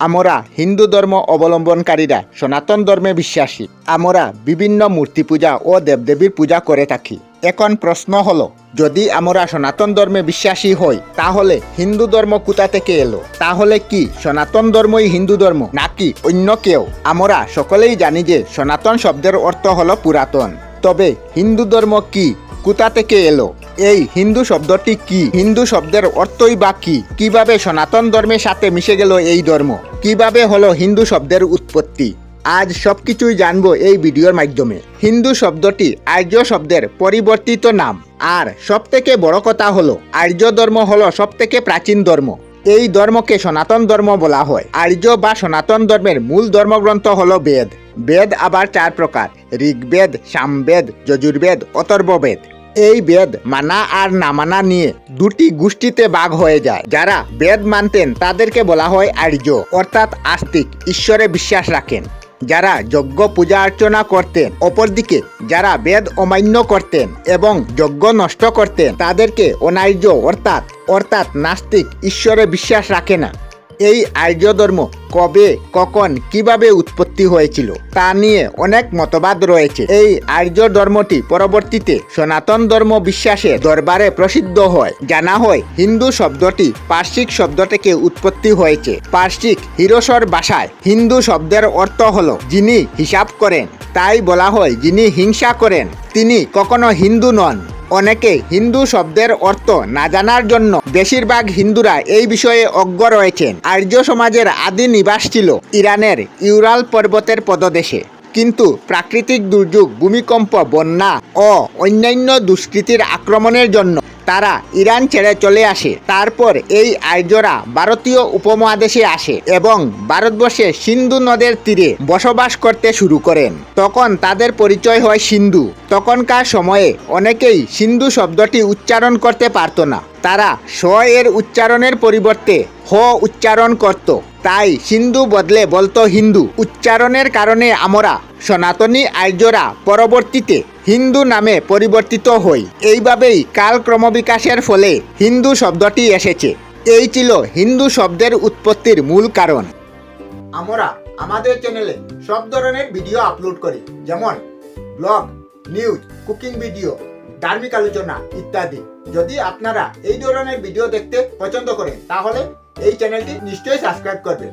আমরা হিন্দু ধর্ম অবলম্বনকারীরা সনাতন ধর্মে বিশ্বাসী। আমরা বিভিন্ন মূর্তি পূজা ও দেবদেবীর পূজা করে থাকি। এখন প্রশ্ন হলো, যদি আমরা সনাতন ধর্মে বিশ্বাসী হই, তাহলে হিন্দু ধর্ম কোথা থেকে এলো? তাহলে কি সনাতন ধর্মই হিন্দু ধর্ম, নাকি অন্য কেউ? আমরা সকলেই জানি যে সনাতন শব্দের অর্থ হলো পুরাতন। তবে হিন্দু ধর্ম কি কোথা থেকে এলো? এই হিন্দু শব্দটি কি? হিন্দু শব্দের অর্থই বা কি? কীভাবে সনাতন ধর্মের সাথে মিশে গেল এই ধর্ম? কীভাবে হলো হিন্দু শব্দের উৎপত্তি? আজ সবকিছুই জানব এই ভিডিওর মাধ্যমে। হিন্দু শব্দটি আর্য শব্দের পরিবর্তিত নাম। আর সব থেকে বড় কথা হলো, আর্য ধর্ম হলো সব থেকে প্রাচীন ধর্ম। এই ধর্মকে সনাতন ধর্ম বলা হয়। আর্য বা সনাতন ধর্মের মূল ধর্মগ্রন্থ হলো বেদ। বেদ আবার চার প্রকার। ঋগ্বেদ, সামবেদ, যজুর্বেদ, অথর্ববেদ। এই বেদ মানা আর না মানা নিয়ে দুটি গোষ্ঠীতে ভাগ হয়ে যায়। যারা বেদ মানতেন, তাদেরকে বলা হয় আর্য, অর্থাৎ আস্তিক, ঈশ্বরে বিশ্বাস রাখেন। যারা যজ্ঞ পূজা অর্চনা করতেন, অপরদিকে যারা বেদ অমান্য করতেন এবং যজ্ঞ নষ্ট করতেন, তাদেরকে অনার্য, অর্থাৎ অর্থাৎ নাস্তিক, ঈশ্বরে বিশ্বাস রাখে না। এই আর্য ধর্ম কবে, কখন, কীভাবে উৎপত্তি হয়েছিল তা নিয়ে অনেক মতবাদ রয়েছে। এই আর্য ধর্মটি পরবর্তীতে সনাতন ধর্ম বিশ্বাসে দরবারে প্রসিদ্ধ হয়। জানা হয়, হিন্দু শব্দটি পার্শ্বিক শব্দ থেকে উৎপত্তি হয়েছে। পার্শ্বিক হিরসর ভাষায় হিন্দু শব্দের অর্থ হলো যিনি হিসাব করেন। তাই বলা হয় যিনি হিংসা করেন। তিনি কখনো হিন্দু নন। অনেকে হিন্দু শব্দের অর্থ না জানার জন্য বেশিরভাগ হিন্দুরা এই বিষয়ে অজ্ঞ রয়েছেন। আর্য সমাজের আদি নিবাস ছিল ইরানের ইউরাল পর্বতের পদদেশে। কিন্তু প্রাকৃতিক দুর্যোগ, ভূমিকম্প, বন্যা ও অন্যান্য দুষ্কৃতির আক্রমণের জন্য তারা ইরান ছেড়ে চলে আসে। তারপর এই আর্যরা ভারতীয় উপমহাদেশে আসে এবং ভারতবর্ষে সিন্ধু নদের তীরে বসবাস করতে শুরু করেন। তখন তাদের পরিচয় হয় সিন্ধু। তখনকার সময়ে অনেকেই সিন্ধু শব্দটি উচ্চারণ করতে পারতো না। তারা স এর উচ্চারণের পরিবর্তে হ উচ্চারণ করত। তাই সিন্ধু বদলে বলতো হিন্দু। উচ্চারণের কারণে আমরা সনাতনী আর্যরা পরবর্তীতে হিন্দু নামে পরিবর্তিত হই। এইভাবেই কাল ক্রমবিকাশের ফলে হিন্দু শব্দটি এসেছে। এই ছিল হিন্দু শব্দের উৎপত্তির মূল কারণ। আমরা আমাদের চ্যানেলে সব ধরনের ভিডিও আপলোড করি, যেমন ব্লগ নিউজ কুকিং ভিডিও ধার্মিক আলোচনা ইত্যাদি। যদি আপনারা এই ধরনের ভিডিও দেখতে পছন্দ করেন, তাহলে এই চ্যানেলটি নিশ্চয়ই সাবস্ক্রাইব করবেন।